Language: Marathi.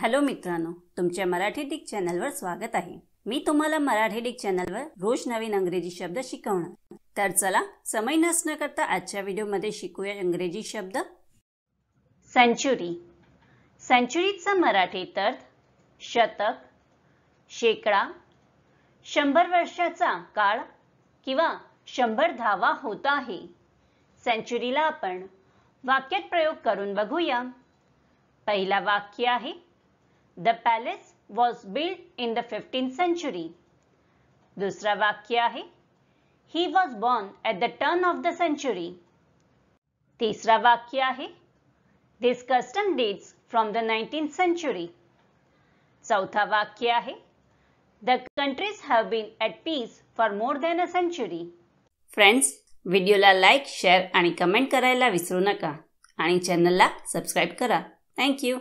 हॅलो मित्रांनो तुमच्या मराठी डिक चॅनलवर स्वागत आहे. मी तुम्हाला मराठी डिक चॅनलवर रोज नवीन अंग्रेजी शब्द शिकवणार. तर चला समय नसणं करता आजच्या व्हिडिओमध्ये शिकूया इंग्रजी शब्द. सेंचुरी सेंचुरीचा मराठीत अर्थ शतक शेकडा शंभर वर्षाचा काळ किंवा शंभर धावा होत आहे. सेंचुरीला आपण वाक्यात प्रयोग करून बघूया. पहिला वाक्य आहे the palace was build in the fifteen century दुसरा वाक्य आहे he was born at the turn of the century तिसरा वाक्य आहे this custom dates from the nineteen century चौथा वाक्य आहे the countries have been at peace for more than a century friends व्हिडिओला लाईक शेअर आणि कमेंट करायला विसरू नका. आणि चॅनलला सबस्क्राईब करा. थँक्यू